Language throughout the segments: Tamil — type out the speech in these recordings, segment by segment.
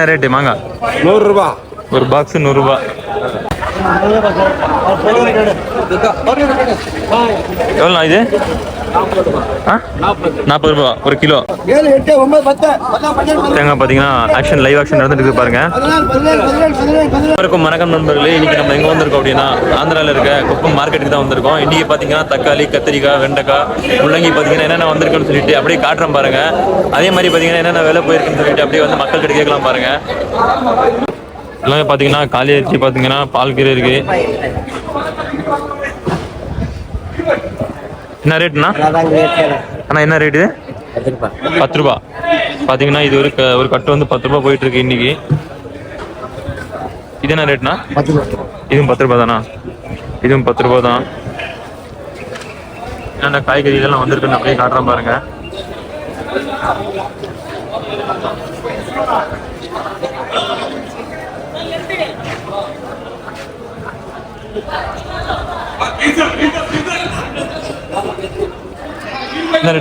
என்ன ரேட்டு மாங்காய் நூறுரூபா. ஒரு பாக்ஸ் நூறுரூபா. எவ்வளோண்ணா இது? நாற்பது ரூபா. ஒரு கிலோ. தேங்காய் பார்த்தீங்கன்னா ஆக்ஷன் லைவ் ஆக்ஷன் நடந்துட்டு பாருங்க. அனைவருக்கும் வணக்கம் நண்பர்களே. இன்னைக்கு நம்ம எங்க வந்திருக்கோம் அப்படின்னா ஆந்திரால இருக்க குப்பம் மார்க்கெட்டுக்கு தான் வந்திருக்கோம். இன்னைக்கு பாத்தீங்கன்னா தக்காளி கத்திரிக்காய் வெண்டைக்காய் முள்ளங்கி பாத்தீங்கன்னா என்னென்ன வந்திருக்குன்னு சொல்லிட்டு அப்படியே காட்டுறோம் பாருங்க. அதே மாதிரி பாத்தீங்கன்னா என்னென்ன விலை போயிருக்குன்னு சொல்லிட்டு அப்படியே வந்து மக்கள் கிட்ட கேட்கலாம் பாருங்க. எல்லாமே பாத்தீங்கன்னா காலி அரிசி பாத்தீங்கன்னா பால் கீரை இருக்கு. என்ன ரேட்னா அண்ணா? என்ன ரேட்டு பத்து ரூபா பார்த்தீங்கன்னா இது ஒரு க- ஒரு கட்டு வந்து பத்து ரூபா போயிட்டு இருக்கு இன்னைக்கு. இது என்ன ரேட்னா இதுவும் பத்து ரூபா தானா? இதுவும் பத்து ரூபா தான். என்னென்ன காய்கறி இதெல்லாம் வந்திருக்குன்னு அப்படியே காட்டுறேன் பாருங்க.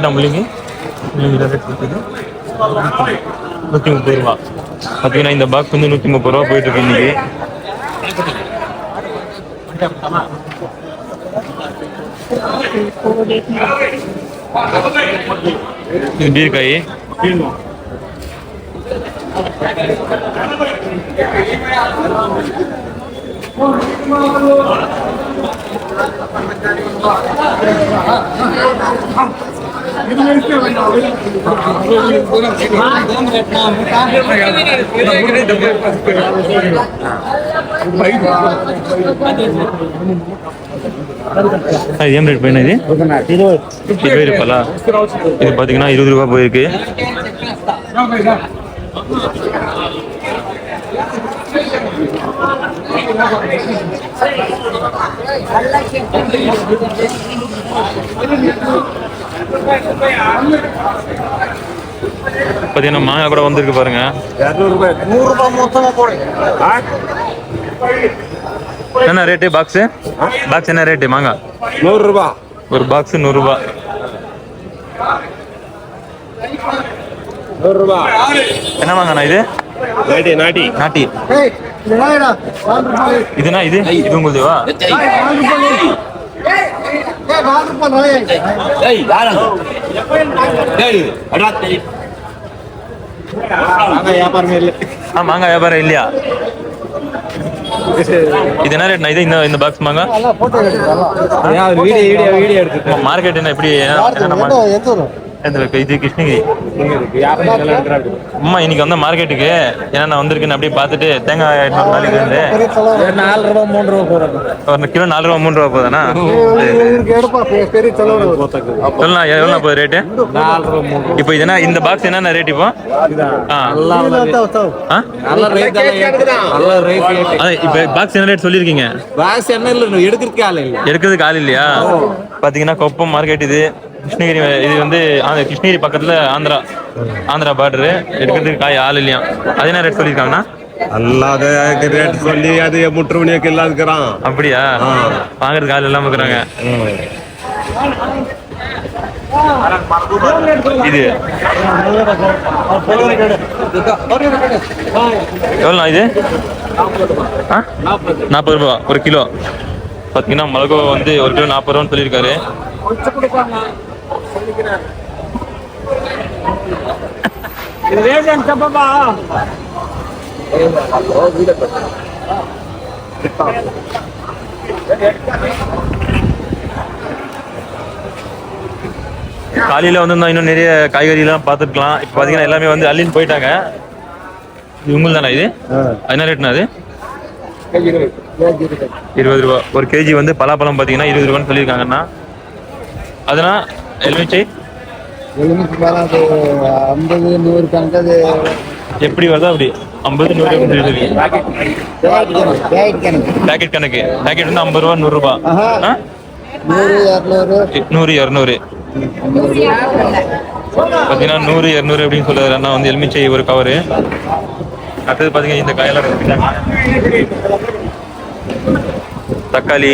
முள்ளிங்க என்ன ரேட் இருக்குது நூற்றி முப்பது ரூபா பார்த்தீங்கன்னா இந்த பாக்ஸ் வந்து நூற்றி முப்பது ரூபா போயிட்டு இருக்கு இன்னைக்கு இது பீர்க்காய் இது ஏன் ரேட் பையனா இது இருபது ரூபாலா இது பார்த்தீங்கன்னா இருபது ரூபா போயிருக்கு. பார்த்தீங்கன்னா மாங்காய் கூட வந்திருக்கு பாருங்க. இரநூறுபா நூறுரூபா மொத்தமாக போடு. என்ன ரேட்டு பாக்ஸு பாக்ஸ் என்ன ரேட்டு மாங்காய்? நூறுரூபா. ஒரு பாக்ஸ் நூறுரூபா. நூறுரூபா. என்ன மாங்கண்ணா இது? நாட்டி நாட்டி. நாட்டி. இதுனா இது இது? உங்களுதுவா? நாலு ரூபாய் ஏய் நாலு ரூபாய் நாய் வியாபாரமே இல்லை. ஆ மாங்காய் வியாபாரம் இல்லையா? இது என்ன ரேட்னா இது? இந்த பாக்ஸ் மார்க்கெட் என்ன எப்படி இது கிருஷ்ணகிரி. அம்மா இன்னைக்கு வந்த மார்க்கெட்டுக்கு என்னென்ன வந்திருக்குன்னு அப்படியே பார்த்துட்டு தேங்காய் எட்நூறு நாளைக்கு வந்து நாலு ரூபா மூணு ரூபா கிலோ நாலு ரூபா மூணு ரூபா போதானா சொல்லலாம் எவ்வளோ போகுது ரேட்டு இப்போ இது என்ன இந்த பாக்ஸ் என்னென்ன ரேட் இப்போ? ஆ. ஆ? நல்ல ரேட் நல்ல ரேட் அது இப்போ பாக்ஸ் என்ன ரேட் சொல்லியிருக்கீங்க? பாக்ஸ் என்ன இல்லை எடுக்கிறதுக்கு ஆள் இல்லை. எடுக்கிறதுக்கு ஆள் இல்லையா? பார்த்தீங்கன்னா கொப்பம் மார்க்கெட் இது. கிருஷ்ணகிரி இது வந்து கிருஷ்ணகிரி பக்கத்தில் ஆந்திரா ஆந்திரா பார்டரு எடுக்கிறதுக்கு காய் ஆள் இல்லையா? அது என்ன ரேட் சொல்லியிருக்காங்கண்ணா அல்லாத ரேட் சொல்லி அது முற்று மணிக்கு இல்லாதுக்கிறான் அப்படியா? வாங்குறதுக்கு ஆள் இல்லாமல் இருக்கிறாங்க. இது. எவ்வளோண்ணா இது? நாற்பது ரூபா ஒரு கிலோ. பார்த்தீங்கன்னா மிளகோ வந்து ஒரு கிலோ நாற்பது ரூபான்னு சொல்லியிருக்காரு. காலையில் வந்து இன்னும் நிறைய காய்கறிலாம் பார்த்துருக்கலாம். இப்போ பார்த்தீங்கன்னா எல்லாமே வந்து அள்ளின்னு போயிட்டாங்க. இது உங்கள் தானே இது என்ன ரேட்னா அது? இருபது. ரூபா. ஒரு கேஜி வந்து பலாப்பழம் பார்த்தீங்கன்னா இருபது ரூபான்னு சொல்லியிருக்காங்கண்ணா. அதுனா எலுமிச்சை? எலுமிச்சு மேலே அது ஐம்பது நூறு கணக்கு எப்படி வருதோ அப்படி. ஐம்பது நூறு பேக்கெட் கணக்கு. பேக்கெட் கணக்கு. பேக்கெட் வந்து ஐம்பது ரூபா நூறுரூபா நூறு இரநூறு. நூறு இரநூறு. பார்த்தீங்கன்னா நூறு இரநூறு அப்படின்னு சொல்லுறாரு அண்ணா வந்து எலுமிச்சை ஒரு கவரு அடுத்தது பார்த்தீங்கன்னா இந்த காயெல்லாம் தக்காளி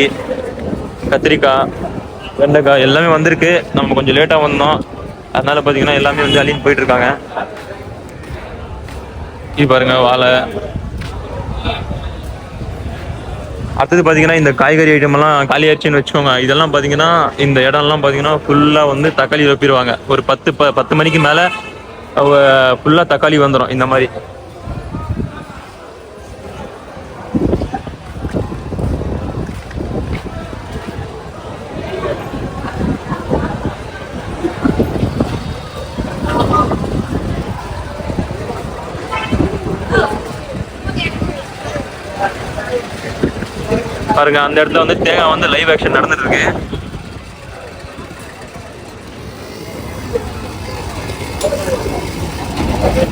கத்திரிக்காய் வெண்டைக்காய் எல்லாமே வந்திருக்கு. நம்ம கொஞ்சம் லேட்டாக வந்தோம். அதனால பார்த்தீங்கன்னா எல்லாமே வந்து அழிஞ்சு போயிட்டு இருக்காங்க இது பாருங்க வாழை. அடுத்தது பார்த்தீங்கன்னா இந்த காய்கறி ஐட்டம் எல்லாம் காலியாச்சுன்னு வச்சுக்கோங்க. இதெல்லாம் பார்த்தீங்கன்னா இந்த இடம்லாம் பார்த்தீங்கன்னா ஃபுல்லாக வந்து தக்காளி வைப்பிடுவாங்க ஒரு பத்து ப பத்து மணிக்கு மேலே ஃபுல்லாக தக்காளி வந்துடும் இந்த மாதிரி. பாருங்க அந்த இடத்துல வந்து தேங்காய் வந்து லைவ் ஆக்ஷன் நடந்துட்டு இருக்கு.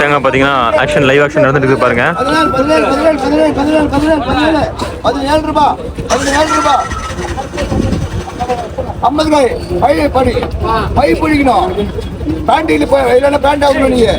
தேங்காய் பார்த்தீங்கன்னா ஆக்ஷன் லைவ் ஆக்ஷன் நடந்துட்டு இருக்கு பாருங்க. பதினேழு பதினேழு பதினேழு பதினேழு பதினேழு பதினேழு. பதினேழு ரூபா பதினேழு ரூபா. ஐம்பது காய் பை படி. பை பிடிக்கணும். பேண்டியில் போய் இல்லைன்னா பேண்ட் ஆகணும் நீங்க.